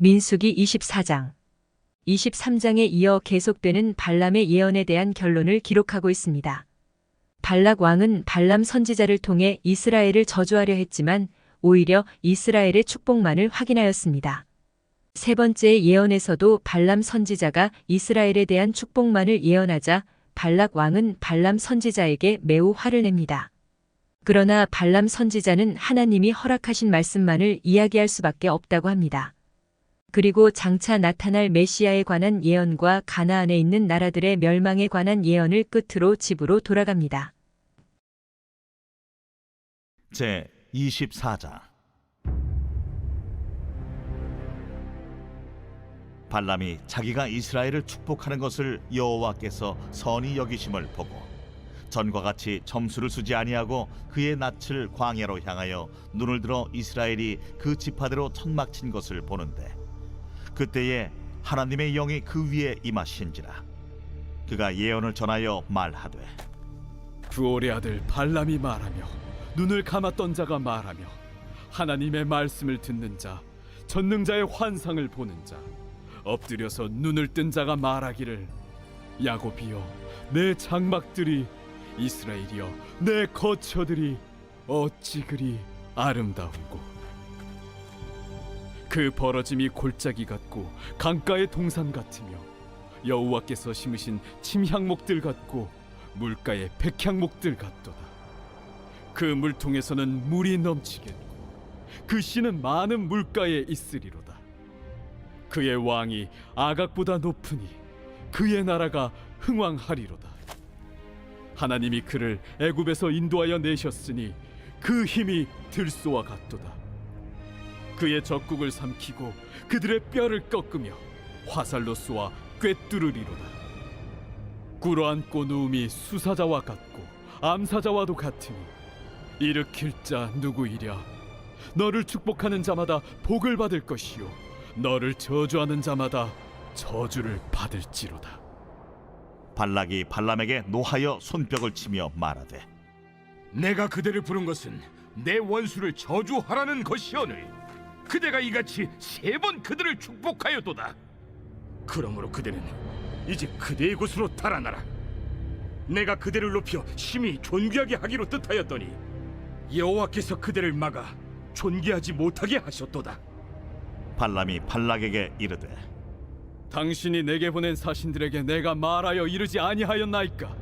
민수기 24장 23장에 이어 계속되는 발람의 예언에 대한 결론을 기록하고 있습니다. 발락 왕은 발람 선지자를 통해 이스라엘을 저주하려 했지만 오히려 이스라엘의 축복만을 확인하였습니다. 세 번째 예언에서도 발람 선지자가 이스라엘에 대한 축복만을 예언하자 발락 왕은 발람 선지자에게 매우 화를 냅니다. 그러나 발람 선지자는 하나님이 허락하신 말씀만을 이야기할 수밖에 없다고 합니다. 그리고 장차 나타날 메시아에 관한 예언과 가나안에 있는 나라들의 멸망에 관한 예언을 끝으로 집으로 돌아갑니다. 제 24장. 발람이 자기가 이스라엘을 축복하는 것을 여호와께서 선히 여기심을 보고 전과 같이 점수를 쓰지 아니하고 그의 낯을 광야로 향하여 눈을 들어 이스라엘이 그 지파대로 천막 친 것을 보는데 그때에 하나님의 영이 그 위에 임하신지라 그가 예언을 전하여 말하되 부올의 아들 발람이 말하며 눈을 감았던 자가 말하며 하나님의 말씀을 듣는 자 전능자의 환상을 보는 자 엎드려서 눈을 뜬 자가 말하기를 야곱이여 내 장막들이 이스라엘이여 내 거처들이 어찌 그리 아름다운고 그 벌어짐이 골짜기 같고 강가의 동산 같으며 여호와께서 심으신 침향목들 같고 물가의 백향목들 같도다. 그 물통에서는 물이 넘치겠고 그 씨는 많은 물가에 있으리로다. 그의 왕이 아각보다 높으니 그의 나라가 흥왕하리로다. 하나님이 그를 애굽에서 인도하여 내셨으니 그 힘이 들소와 같도다. 그의 적국을 삼키고 그들의 뼈를 꺾으며 화살로 쏘아 꿰뚫으리로다. 꿇어앉고 누움이 수사자와 같고 암사자와도 같으니 일으킬 자 누구이랴? 너를 축복하는 자마다 복을 받을 것이요. 너를 저주하는 자마다 저주를 받을지로다. 발락이 발람에게 노하여 손뼉을 치며 말하되 내가 그대를 부른 것은 내 원수를 저주하라는 것이오늘 그대가 이같이 세 번 그들을 축복하였도다. 그러므로 그대는 이제 그대의 곳으로 달아나라. 내가 그대를 높여 심히 존귀하게 하기로 뜻하였더니 여호와께서 그대를 막아 존귀하지 못하게 하셨도다. 발람이 발락에게 이르되 당신이 내게 보낸 사신들에게 내가 말하여 이르지 아니하였나이까?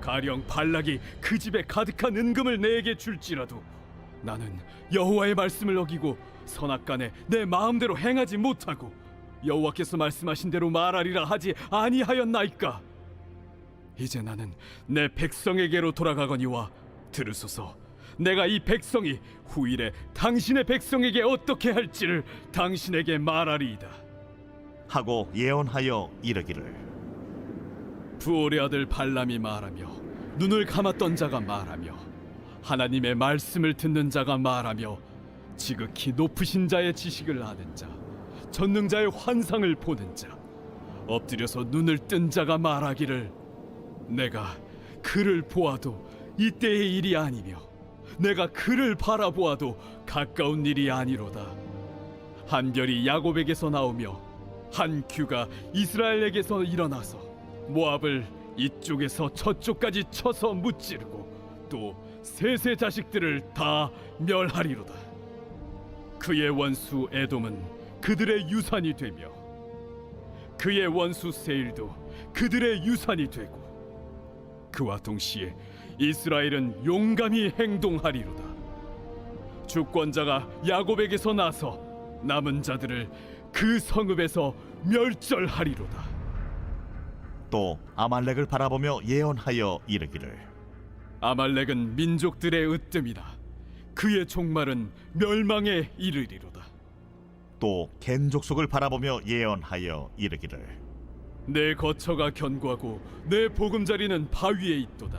가령 발락이 그 집에 가득한 은금을 내게 줄지라도 나는 여호와의 말씀을 어기고 선악간에 내 마음대로 행하지 못하고 여호와께서 말씀하신 대로 말하리라 하지 아니하였나이까? 이제 나는 내 백성에게로 돌아가거니와 들으소서 내가 이 백성이 후일에 당신의 백성에게 어떻게 할지를 당신에게 말하리이다. 하고 예언하여 이르기를. 부올의 아들 발람이 말하며 눈을 감았던 자가 말하며 하나님의 말씀을 듣는 자가 말하며 지극히 높으신 자의 지식을 아는 자 전능자의 환상을 보는 자 엎드려서 눈을 뜬 자가 말하기를 내가 그를 보아도 이때의 일이 아니며 내가 그를 바라보아도 가까운 일이 아니로다 한 별이 야곱에게서 나오며 한 규가 이스라엘에게서 일어나서 모압을 이쪽에서 저쪽까지 쳐서 무찌르고 또 셋의 자식들을 다 멸하리로다. 그의 원수 에돔은 그들의 유산이 되며 그의 원수 세일도 그들의 유산이 되고 그와 동시에 이스라엘은 용감히 행동하리로다. 주권자가 야곱에게서 나서 남은 자들을 그 성읍에서 멸절하리로다. 또 아말렉을 바라보며 예언하여 이르기를 아말렉은 민족들의 으뜸이다. 그의 종말은 멸망에 이르리로다. 또 겐 족속을 바라보며 예언하여 이르기를 내 거처가 견고하고 내 보금자리는 바위에 있도다.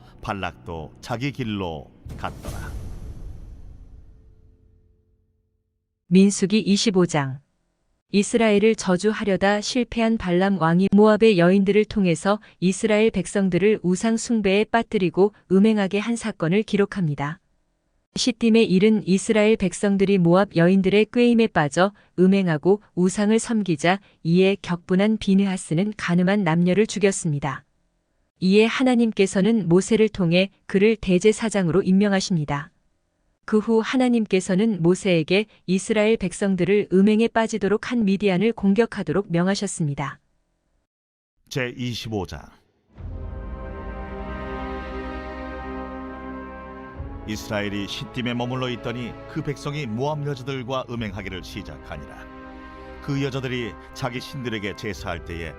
발락도 자기 길로 갔더라. 민수기 25장 이스라엘을 저주하려다 실패한 발람 왕이 모압의 여인들을 통해서 이스라엘 백성들을 우상 숭배에 빠뜨리고 음행하게 한 사건을 기록합니다. 시딤의 일은 이스라엘 백성들이 모압 여인들의 꾀임에 빠져 음행하고 우상을 섬기자 이에 격분한 비느하스는 가늠한 남녀를 죽였습니다. 이에 하나님께서는 모세를 통해 그를 대제사장으로 임명하십니다. 그 후 하나님께서는 모세에게 이스라엘 백성들을 음행에 빠지도록 한 미디안을 공격하도록 명하셨습니다. 제 25장 이스라엘이 시딤에 머물러 있더니 그 백성이 모압 여자들과 음행하기를 시작하니라 그 여자들이 자기 신들에게 제사할 때에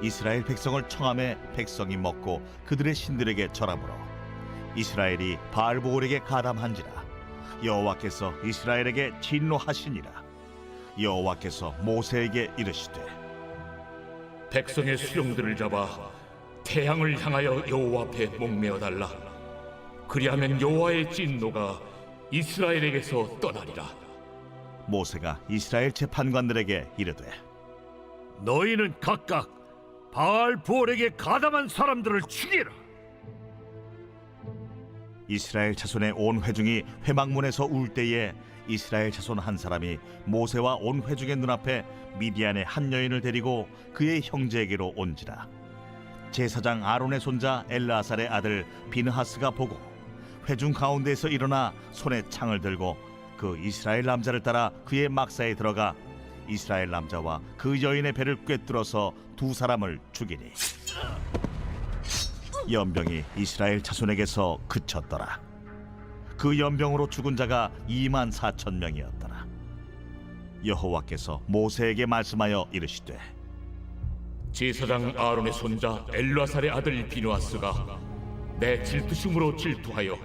이스라엘 백성을 청함에 백성이 먹고 그들의 신들에게 절함으로 이스라엘이 바알보올에게 가담한지라 여호와께서 이스라엘에게 진노하시니라 여호와께서 모세에게 이르시되 백성의 수령들을 잡아 태양을 향하여 여호와 앞에 목매어 달라. 그리하면 여호와의 진노가 이스라엘에게서 떠나리라. 모세가 이스라엘 재판관들에게 이르되 너희는 각각 바알 부올에게 가담한 사람들을 죽이라. 이스라엘 자손의 온 회중이 회막문에서 울 때에 이스라엘 자손 한 사람이 모세와 온 회중의 눈앞에 미디안의 한 여인을 데리고 그의 형제에게로 온지라 제사장 아론의 손자 엘라살의 아들 비느하스가 보고 회중 가운데에서 일어나 손에 창을 들고 그 이스라엘 남자를 따라 그의 막사에 들어가 이스라엘 남자와 그 여인의 배를 꿰뚫어서 두 사람을 죽이니 연병이 이스라엘 자손에게서 그쳤더라. 그 연병으로 죽은 자가 2만 4천 명이었더라. 여호와께서 모세에게 말씀하여 이르시되 제사장 아론의 손자 엘라살의 아들 비누아스가 내 질투심으로 질투하여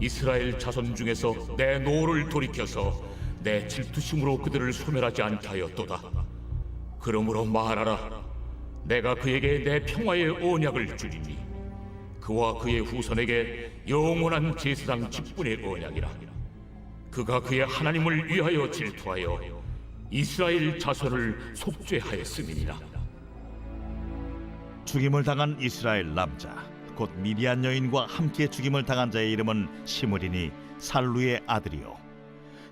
이스라엘 자손 중에서 내 노를 돌이켜서 내 질투심으로 그들을 소멸하지 않게 하였도다. 그러므로 말하라. 내가 그에게 내 평화의 언약을 주리니 그와 그의 후손에게 영원한 제사장 직분의 언약이라. 그가 그의 하나님을 위하여 질투하여 이스라엘 자손을 속죄하였음이니라. 죽임을 당한 이스라엘 남자 곧 미디안 여인과 함께 죽임을 당한 자의 이름은 시므리니 살루의 아들이요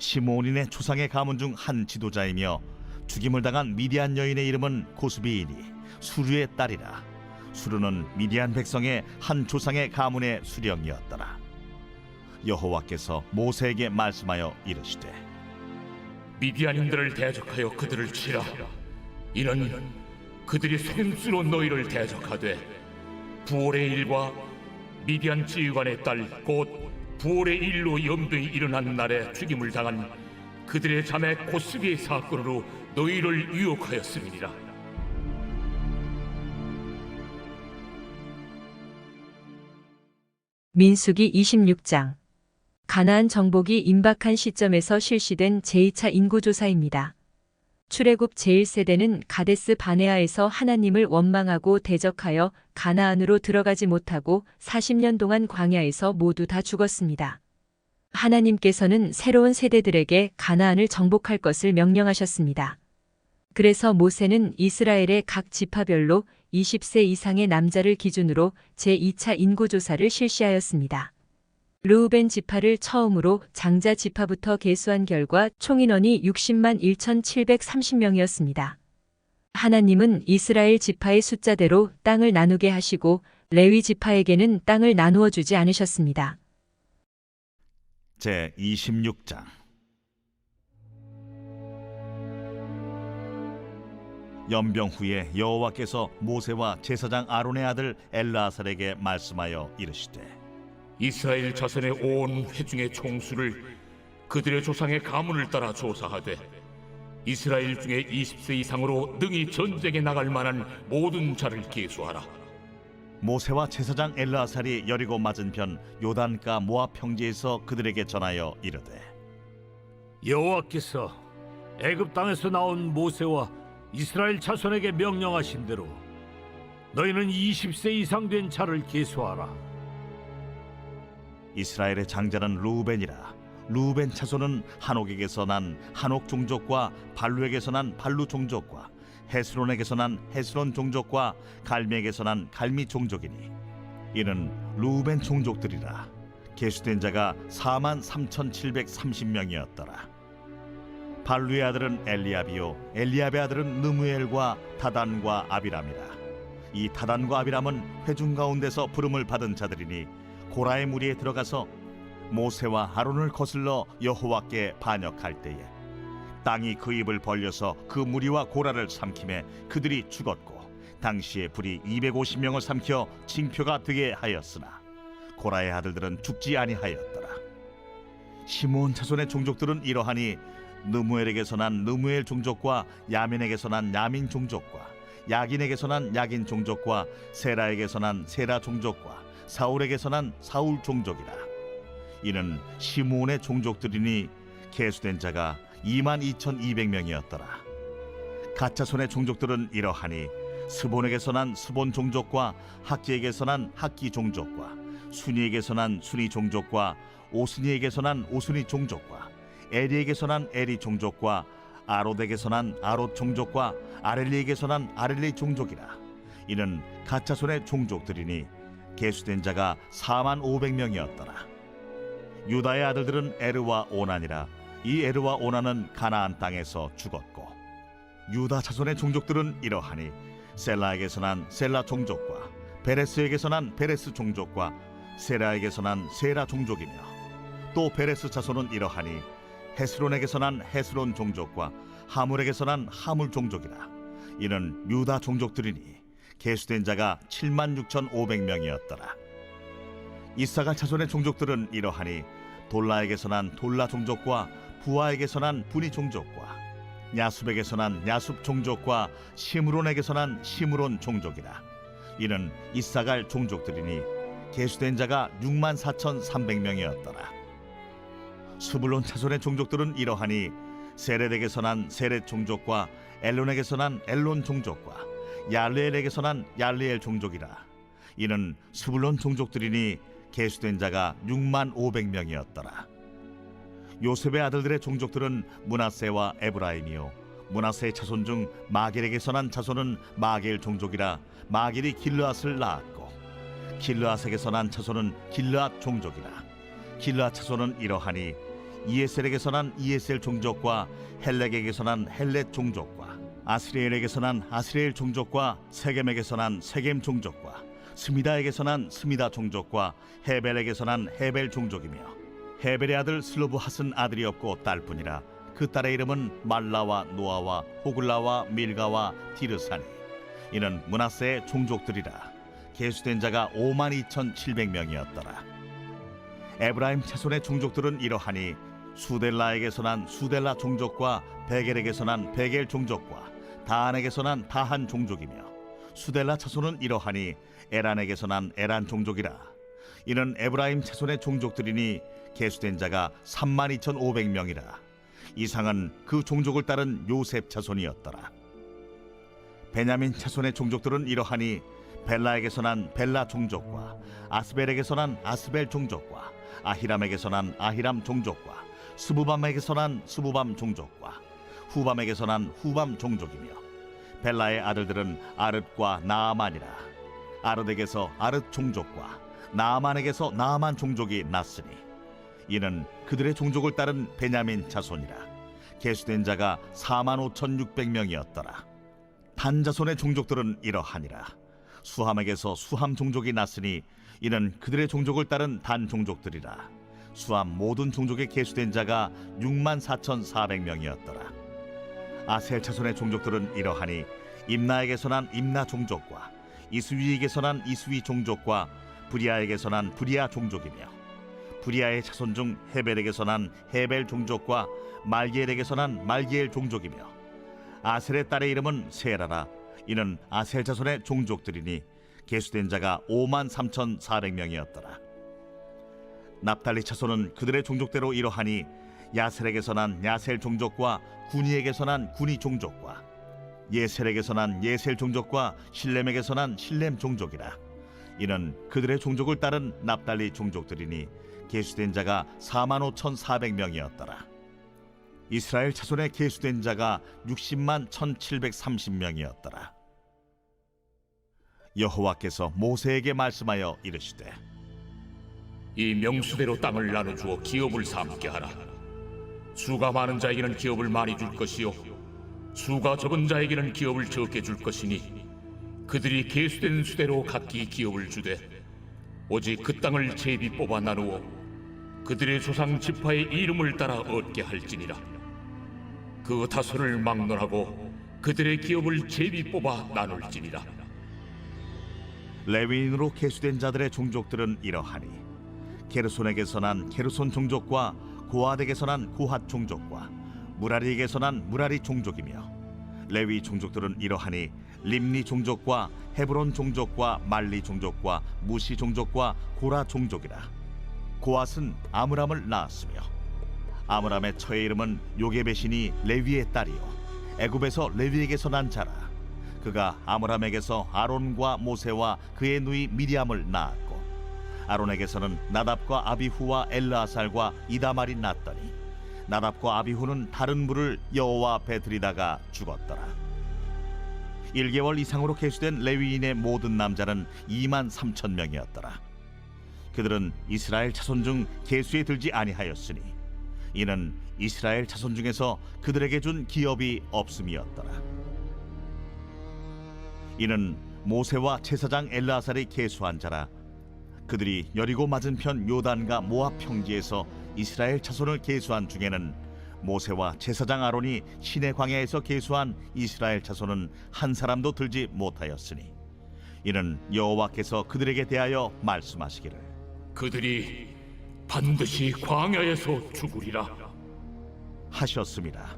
시므온인의 조상의 가문 중 한 지도자이며 죽임을 당한 미디안 여인의 이름은 고스비이니 수르의 딸이라 수르는 미디안 백성의 한 조상의 가문의 수령이었더라 여호와께서 모세에게 말씀하여 이르시되 미디안인들을 대적하여 그들을 치라. 이는 그들이 손수로 너희를 대적하되 부올의 일과 미디안 지휘관의 딸 곧 부올의 일로 염두에 일어난 날에 죽임을 당한 그들의 자매 고스비의 사건으로 너희를 유혹하였음이니라. 민수기 26장 가나안 정복이 임박한 시점에서 실시된 제2차 인구조사입니다. 출애굽 제1세대는 가데스 바네아에서 하나님을 원망하고 대적하여 가나안으로 들어가지 못하고 40년 동안 광야에서 모두 다 죽었습니다. 하나님께서는 새로운 세대들에게 가나안을 정복할 것을 명령하셨습니다. 그래서 모세는 이스라엘의 각 지파별로 20세 이상의 남자를 기준으로 제2차 인구조사를 실시하였습니다. 르우벤 지파를 처음으로 장자 지파부터 계수한 결과 총 인원이 60만 1,730명이었습니다. 하나님은 이스라엘 지파의 숫자대로 땅을 나누게 하시고 레위 지파에게는 땅을 나누어 주지 않으셨습니다. 제 26장 연병 후에 여호와께서 모세와 제사장 아론의 아들 엘라살에게 말씀하여 이르시되 이스라엘 자손의 온 회중의 총수를 그들의 조상의 가문을 따라 조사하되 이스라엘 중에 20세 이상으로 능히 전쟁에 나갈 만한 모든 자를 계수하라. 모세와 제사장 엘르아살이 여리고 맞은편 요단가 모압 평지에서 그들에게 전하여 이르되 여호와께서 애굽 땅에서 나온 모세와 이스라엘 자손에게 명령하신 대로 너희는 20세 이상 된 자를 계수하라. 이스라엘의 장자는 루벤이라. 루벤 차손은 한옥에게서 난 한옥 종족과 발루에게서 난 발루 종족과 헤스론에게서 난 헤스론 종족과 갈미에게서 난 갈미 종족이니. 이는 루벤 종족들이라. 계수된 자가 4만 3,730명이었더라. 발루의 아들은 엘리압이요. 엘리압의 아들은 느무엘과 다단과 아비람이라. 이 다단과 아비람은 회중 가운데서 부름을 받은 자들이니 고라의 무리에 들어가서 모세와 아론을 거슬러 여호와께 반역할 때에 땅이 그 입을 벌려서 그 무리와 고라를 삼킴에 그들이 죽었고 당시에 불이 250명을 삼켜 징표가 되게 하였으나 고라의 아들들은 죽지 아니하였더라. 시몬 자손의 종족들은 이러하니 느무엘에게서 난 느무엘 종족과 야민에게서 난 야민 종족과 야긴에게서 난 야긴 종족과 세라에게서 난 세라 종족과 사울에게서 난 사울 종족이라 이는 시므온의 종족들이니 계수된 자가 2만 2,200명이었더라. 가짜손의 종족들은 이러하니 스본에게서 난 스본 종족과 학기에게서 난 학기 종족과 순이에게서 난 순이 종족과 오순이에게서 난 오순이 종족과 에리에게서 난 에리 종족과 아롯에게서 난 아롯 종족과 아렐리에게서 난 아렐리 종족이라. 이는 가짜손의 종족들이니 계수된 자가 4만 500명이었더라. 유다의 아들들은 에르와 오난이라 이 에르와 오난은 가나안 땅에서 죽었고 유다 자손의 종족들은 이러하니 셀라에게서 난 셀라 종족과 베레스에게서 난 베레스 종족과 세라에게서 난 세라 종족이며 또 베레스 자손은 이러하니 헤스론에게서 난 헤스론 종족과 하물에게서 난 하물 종족이라. 이는 유다 종족들이니 계수된 자가 7만 6,500명이었더라. 이사갈 자손의 종족들은 이러하니 돌라에게서 난 돌라 종족과 부하에게서 난 분이 종족과 야숲에게서 난 야숲 종족과 시므론에게서 난 시므론 종족이라. 이는 이사갈 종족들이니 계수된 자가 6만 4,300명이었더라. 수불론 자손의 종족들은 이러하니 세렛에게서 난 세렛 종족과 엘론에게서 난 엘론 종족과 얄레엘에게서 난 얄레엘 종족이라. 이는 수불론 종족들이니 계수된 자가 6만 500명이었더라. 요셉의 아들들의 종족들은 문하세와 에브라임이요. 문하세의 자손 중 마겔에게서 난 자손은 마겔 종족이라 마겔이 길르앗을 낳았고 길르앗에게서 난 자손은 길르앗 종족이라. 길르앗 자손은 이러하니 이에셀에게서 난 이에셀 종족과 헬렉에게서 난 헬렛 종족과 아스리엘에게서 난 아스리엘 종족과 세겜에게서 난 세겜 종족과 스미다에게서 난 스미다 종족과 헤벨에게서 난 헤벨 종족이며 헤벨의 아들 슬로브 핫은 아들이 없고 딸뿐이라 그 딸의 이름은 말라와 노아와 호글라와 밀가와 디르사니. 이는 문하세의 종족들이라. 계수된 자가 5만 2,700명이었더라. 에브라임 자손의 종족들은 이러하니 수델라에게서 난 수델라 종족과 베겔에게서 난 베겔 종족과 다한에게서 난 다한 종족이며 수델라 자손은 이러하니 에란에게서 난 에란 종족이라. 이는 에브라임 자손의 종족들이니 계수된 자가 3만 2,500명이라. 이상은 그 종족을 따른 요셉 자손이었더라. 베냐민 자손의 종족들은 이러하니 벨라에게서 난 벨라 종족과 아스벨에게서 난 아스벨 종족과 아히람에게서 난 아히람 종족과 스부밤에게서 난 스부밤 종족과 후밤에게서 난 후밤 종족이며 벨라의 아들들은 아릇과 나아만이라. 아릇에게서 아릇 종족과 나아만에게서 나아만 종족이 났으니 이는 그들의 종족을 따른 베냐민 자손이라. 계수된 자가 4만 5,600명이었더라. 단 자손의 종족들은 이러하니라. 수함에게서 수함 종족이 났으니 이는 그들의 종족을 따른 단 종족들이라. 수함 모든 종족에 계수된 자가 6만 4,400명이었더라 아셀 자손의 종족들은 이러하니 임나에게서 난 임나 종족과 이스위에게서 난 이스위 종족과 브리아에게서 난 브리아 종족이며 브리아의 자손 중 헤벨에게서 난 헤벨 종족과 말기엘에게서 난 말기엘 종족이며 아셀의 딸의 이름은 세라라. 이는 아셀 자손의 종족들이니 계수된 자가 5만 3천 4백 명이었더라. 납달리 자손은 그들의 종족대로 이러하니 야셀에게서 난 야셀 종족과 구니에게서 난 구니 종족과 예셀에게서 난 예셀 종족과 실렘에게서 난 실렘 종족이라. 이는 그들의 종족을 따른 납달리 종족들이니 계수된 자가 4만 5천 4백 명이었더라. 이스라엘 자손의 계수된 자가 60만 1730명이었더라. 여호와께서 모세에게 말씀하여 이르시되 이 명수대로 땅을 나눠 주어 기업을 삼게 하라. 수가 많은 자에게는 기업을 많이 줄 것이요 수가 적은 자에게는 기업을 적게 줄 것이니 그들이 계수된 수대로 각기 기업을 주되 오직 그 땅을 제비 뽑아 나누어 그들의 조상 지파의 이름을 따라 얻게 할지니라. 그 다소를 막론하고 그들의 기업을 제비 뽑아 나눌지니라. 레위인으로 계수된 자들의 종족들은 이러하니 게르손에게서 난 게르손 종족과 고핫에게서 난 고핫 종족과 무라리에게서 난 무라리 종족이며 레위 종족들은 이러하니 림니 종족과 헤브론 종족과 말리 종족과 무시 종족과 고라 종족이라. 고핫은 아므람을 낳았으며 아므람의 처의 이름은 요게벳이니 레위의 딸이요. 애굽에서 레위에게서 난 자라. 그가 아므람에게서 아론과 모세와 그의 누이 미리암을 낳았고 아론에게서는 나답과 아비후와 엘르아살과 이다말이 낳더니 나답과 아비후는 다른 물을 여호와 앞에 들이다가 죽었더라. 1개월 이상으로 계수된 레위인의 모든 남자는 2만 3천 명이었더라. 그들은 이스라엘 자손 중 계수에 들지 아니하였으니 이는 이스라엘 자손 중에서 그들에게 준 기업이 없음이었더라. 이는 모세와 제사장 엘르아살이 계수한 자라 그들이 여리고 맞은편 요단과 모압 평지에서 이스라엘 자손을 계수한 중에는 모세와 제사장 아론이 시내 광야에서 계수한 이스라엘 자손은 한 사람도 들지 못하였으니 이는 여호와께서 그들에게 대하여 말씀하시기를 그들이 반드시 광야에서 죽으리라 하셨습니다.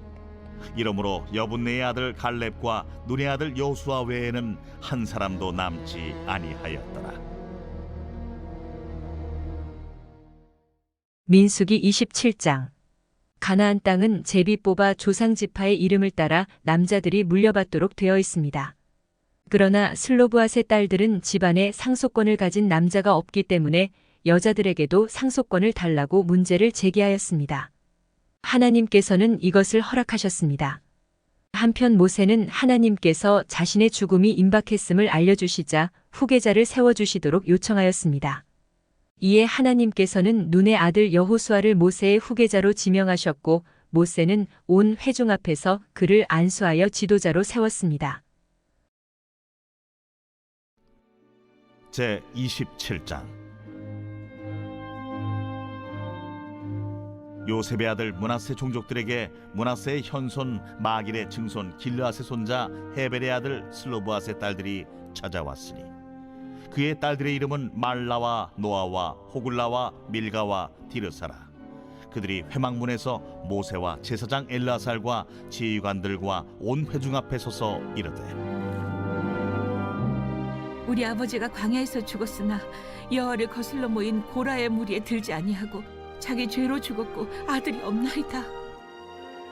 이러므로 여분네의 아들 갈렙과 눈의 아들 여호수아 외에는 한 사람도 남지 아니하였더라. 민수기 27장 가나안 땅은 제비 뽑아 조상 지파의 이름을 따라 남자들이 물려받도록 되어 있습니다. 그러나 슬로브앗의 딸들은 집안에 상속권을 가진 남자가 없기 때문에 여자들에게도 상속권을 달라고 문제를 제기하였습니다. 하나님께서는 이것을 허락하셨습니다. 한편 모세는 하나님께서 자신의 죽음이 임박했음을 알려주시자 후계자를 세워주시도록 요청하였습니다. 이에 하나님께서는 눈의 아들 여호수아를 모세의 후계자로 지명하셨고 모세는 온 회중 앞에서 그를 안수하여 지도자로 세웠습니다. 제 27장 요셉의 아들 문하세 종족들에게 문하세의 현손 마길의 증손 길르앗의 손자 헤벨의 아들 슬로브앗의 딸들이 찾아왔으니 그의 딸들의 이름은 말라와 노아와 호글라와 밀가와 디르사라 그들이 회막문에서 모세와 제사장 엘라살과 지휘관들과 온 회중 앞에 서서 이르되 우리 아버지가 광야에서 죽었으나 여호와를 거슬러 모인 고라의 무리에 들지 아니하고 자기 죄로 죽었고 아들이 없나이다.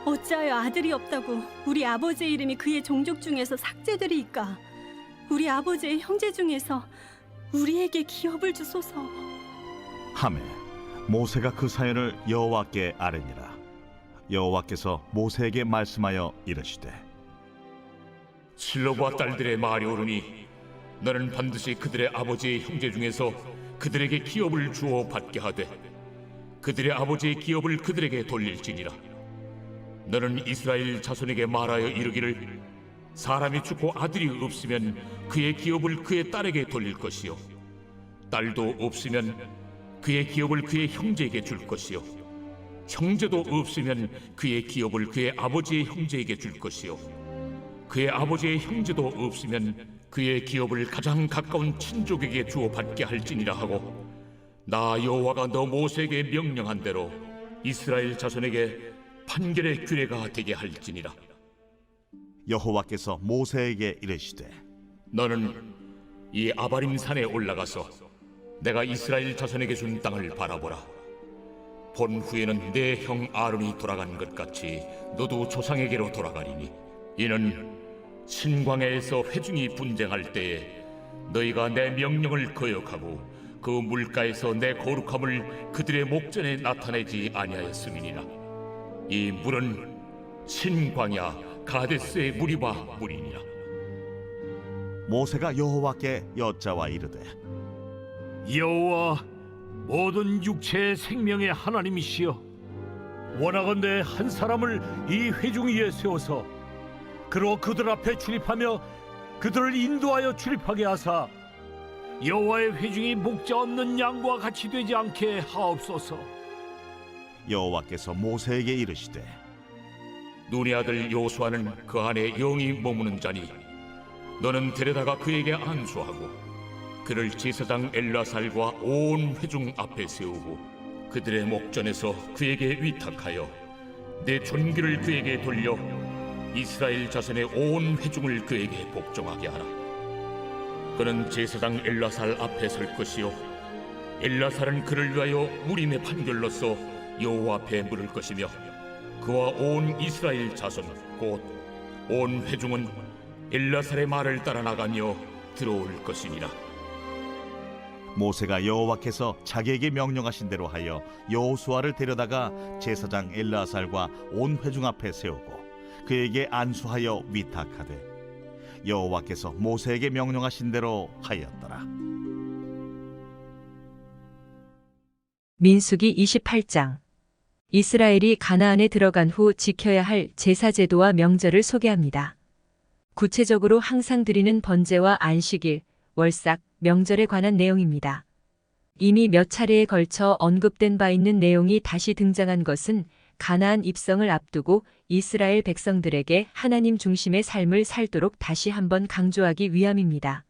어찌하여 아들이 없다고 우리 아버지의 이름이 그의 종족 중에서 삭제되리이까? 우리 아버지의 형제 중에서 우리에게 기업을 주소서. 하매 모세가 그 사연을 여호와께 아뢰니라 여호와께서 모세에게 말씀하여 이르시되 실로와 딸들의 말이 오르니 너는 반드시 그들의 아버지의 형제 중에서 그들에게 기업을 주어 받게 하되 그들의 아버지의 기업을 그들에게 돌릴지니라 너는 이스라엘 자손에게 말하여 이르기를 사람이 죽고 아들이 없으면 그의 기업을 그의 딸에게 돌릴 것이요. 딸도 없으면 그의 기업을 그의 형제에게 줄 것이요. 형제도 없으면 그의 기업을 그의 아버지의 형제에게 줄 것이요. 그의 아버지의 형제도 없으면 그의 기업을 가장 가까운 친족에게 주어 받게 할지니라 하고 나 여호와가 너 모세에게 명령한 대로 이스라엘 자손에게 판결의 규례가 되게 할지니라 여호와께서 모세에게 이르시되 너는 이 아바림 산에 올라가서 내가 이스라엘 자손에게 준 땅을 바라보라. 본 후에는 내 형 아론이 돌아간 것 같이 너도 조상에게로 돌아가리니 이는 신광야에서 회중이 분쟁할 때에 너희가 내 명령을 거역하고 그 물가에서 내 거룩함을 그들의 목전에 나타내지 아니하였음이니라. 이 물은 신광야 가데스의 무리바 물이니라. 모세가 여호와께 여짜와 이르되 여호와 모든 육체의 생명의 하나님이시여 원하건대 한 사람을 이 회중 위에 세워서 그로 그들 앞에 출입하며 그들을 인도하여 출입하게 하사 여호와의 회중이 목자 없는 양과 같이 되지 않게 하옵소서 여호와께서 모세에게 이르시되 눈의 아들 요수아는 그 안에 영이 머무는 자니 너는 데려다가 그에게 안수하고 그를 제사장 엘라살과 온 회중 앞에 세우고 그들의 목전에서 그에게 위탁하여 내 존귀를 그에게 돌려 이스라엘 자손의 온 회중을 그에게 복종하게 하라. 그는 제사장 엘라살 앞에 설 것이요 엘라살은 그를 위하여 무림의 판결로서 여호와 앞에 물을 것이며 그와 온 이스라엘 자손 곧 온 회중은 엘라살의 말을 따라 나가며 들어올 것이니라. 모세가 여호와께서 자기에게 명령하신 대로 하여 여호수아를 데려다가 제사장 엘라살과 온 회중 앞에 세우고 그에게 안수하여 위탁하되 여호와께서 모세에게 명령하신 대로 하였더라 민수기 28장 이스라엘이 가나안에 들어간 후 지켜야 할 제사 제도와 명절을 소개합니다. 구체적으로 항상 드리는 번제와 안식일, 월삭, 명절에 관한 내용입니다. 이미 몇 차례에 걸쳐 언급된 바 있는 내용이 다시 등장한 것은 가나안 입성을 앞두고 이스라엘 백성들에게 하나님 중심의 삶을 살도록 다시 한번 강조하기 위함입니다.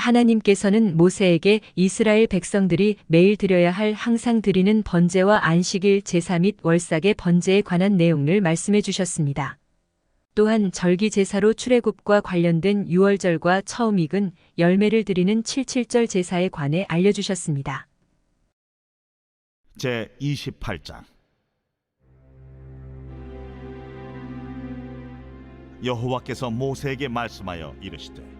하나님께서는 모세에게 이스라엘 백성들이 매일 드려야 할 항상 드리는 번제와 안식일 제사 및 월삭의 번제에 관한 내용을 말씀해 주셨습니다. 또한 절기 제사로 출애굽과 관련된 유월절과 처음 익은 열매를 드리는 칠칠절 제사에 관해 알려 주셨습니다. 제 28장 여호와께서 모세에게 말씀하여 이르시되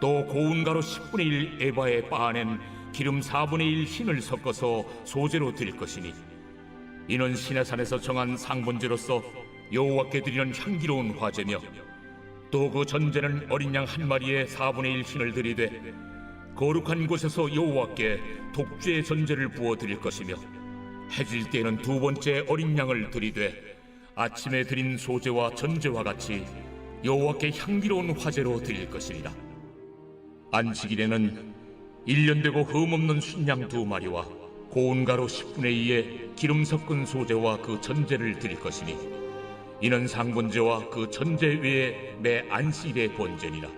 또 고운 가루 10분의 1 에바에 빻아낸 기름 4분의 1 흰을 섞어서 소재로 드릴 것이니 이는 시내산에서 정한 상번제로서 여호와께 드리는 향기로운 화제며 또 그 전제는 어린 양 한 마리에 4분의 1 흰을 드리되 거룩한 곳에서 여호와께 독주의 전제를 부어 드릴 것이며 해질 때에는 두 번째 어린 양을 드리되 아침에 드린 소제와 전제와 같이 여호와께 향기로운 화제로 드릴 것이니라 안식일에는 일년 되고 흠없는 순양 두 마리와 고운 가루 10분의 2에 기름 섞은 소제와 그 전제를 드릴 것이니 이는 상번제와 그 전제 외에 매 안식일의 번제니라.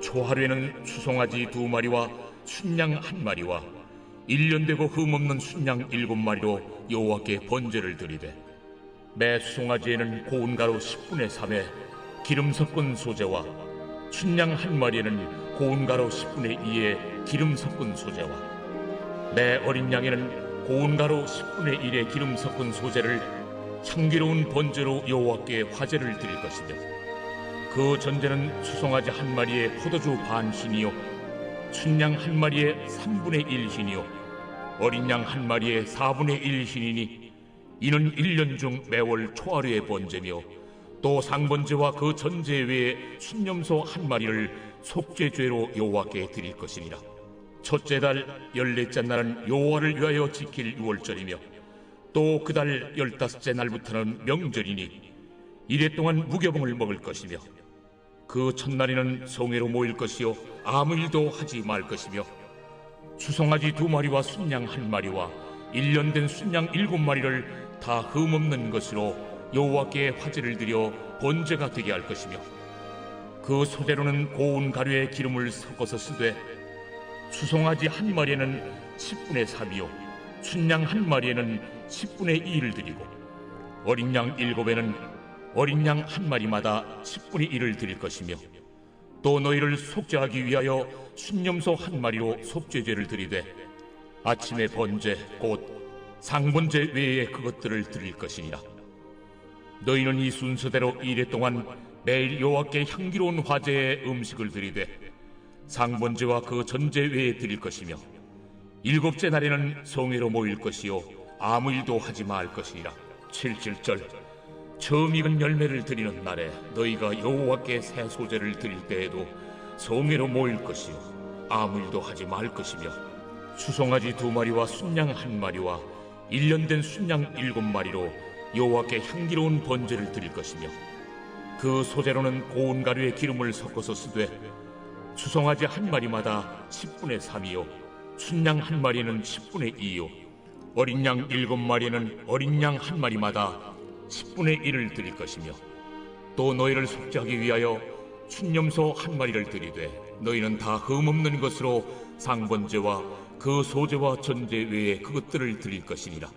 초하루에는 수송아지 두 마리와 순양 한 마리와 일년 되고 흠없는 순양 일곱 마리로 여호와께 번제를 드리되 매 수송아지에는 고운 가루 10분의 3에 기름 섞은 소제와 순양 한 마리에는 고운 가루 10분의 2에 기름 섞은 소제와 매 어린 양에는 고운 가루 10분의 1에 기름 섞은 소제를 향기로운 번제로 여호와께 화제를 드릴 것이며 그 전제는 수송아지 한 마리에 포도주 반 흰이요 순양 한 마리에 3분의 1 흰이요 어린 양 한 마리에 4분의 1 흰이니 이는 일년중 매월 초하루의 번제며 또 상번제와 그 전제 외에 순념소 한 마리를 속죄죄로 여호와께 드릴 것이니라. 첫째 달 열넷째 날은 여호와를 위하여 지킬 유월절이며 또 그 달 열다섯째 날부터는 명절이니 이래 동안 무교봉을 먹을 것이며 그 첫날에는 성회로 모일 것이요 아무 일도 하지 말 것이며 수송아지 두 마리와 순양 한 마리와 일년 된 순양 일곱 마리를 다 흠없는 것으로 여호와께 화제를 드려 번제가 되게 할 것이며 그 소재로는 고운 가루에 기름을 섞어서 쓰되 수송아지 한 마리에는 10분의 3이요 순양 한 마리에는 10분의 2를 드리고 어린 양 일곱에는 어린 양 한 마리마다 10분의 1을 드릴 것이며 또 너희를 속죄하기 위하여 순념소 한 마리로 속죄제를 드리되 아침에 번제 곧 상번제 외에 그것들을 드릴 것이니라. 너희는 이 순서대로 이래 동안 매일 여호와께 향기로운 화제의 음식을 드리되 상번제와 그 전제 외에 드릴 것이며 일곱째 날에는 성회로 모일 것이요 아무 일도 하지 말 것이니라. 칠칠절. 처음 익은 열매를 드리는 날에 너희가 여호와께 새 소재를 드릴 때에도 성회로 모일 것이요 아무 일도 하지 말 것이며 수송아지 두 마리와 순양 한 마리와 일년 된 순양 일곱 마리로 여호와께 향기로운 번제를 드릴 것이며 그 소재로는 고운 가루에 기름을 섞어서 쓰되 수송아지 한 마리마다 10분의 3이요 순양 한 마리는 10분의 2요 어린 양 일곱 마리는 어린 양 한 마리마다 10분의 1을 드릴 것이며 또 너희를 속죄하기 위하여 순념소 한 마리를 드리되 너희는 다 흠없는 것으로 상번제와 그 소제와 전제 외에 그것들을 드릴 것이니라